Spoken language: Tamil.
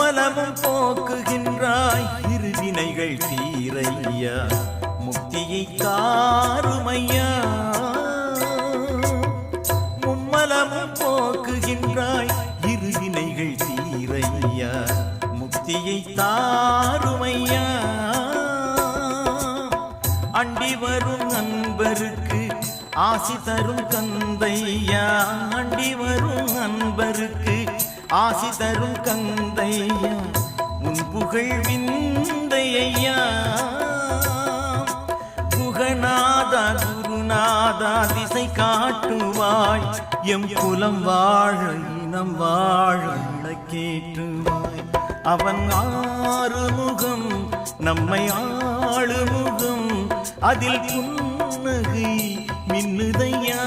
மும்மலமும் போக்குகின்றாய். இருவினைகள் தீரையா. முக்தியை தாருமையா. மும்மலமும் போக்குகின்றாய். இருவினைகள் தீரையா. முக்தியை தாருமையா. அண்டி வரும் நண்பருக்கு ஆசி தரும் கந்தையா அண்டி வரும் நண்பருக்கு ஆசி தரும் கந்தையா உன் புகழ் விந்தையா புகநாதா குருநாதா திசை காட்டுவாய் எம் குலம் வாழ இனம் வாழ கேட்டுவாய் அவன் ஆறுமுகம் நம்மை ஆளுமுகம் அதில் புன்னகை மின்னுதையா.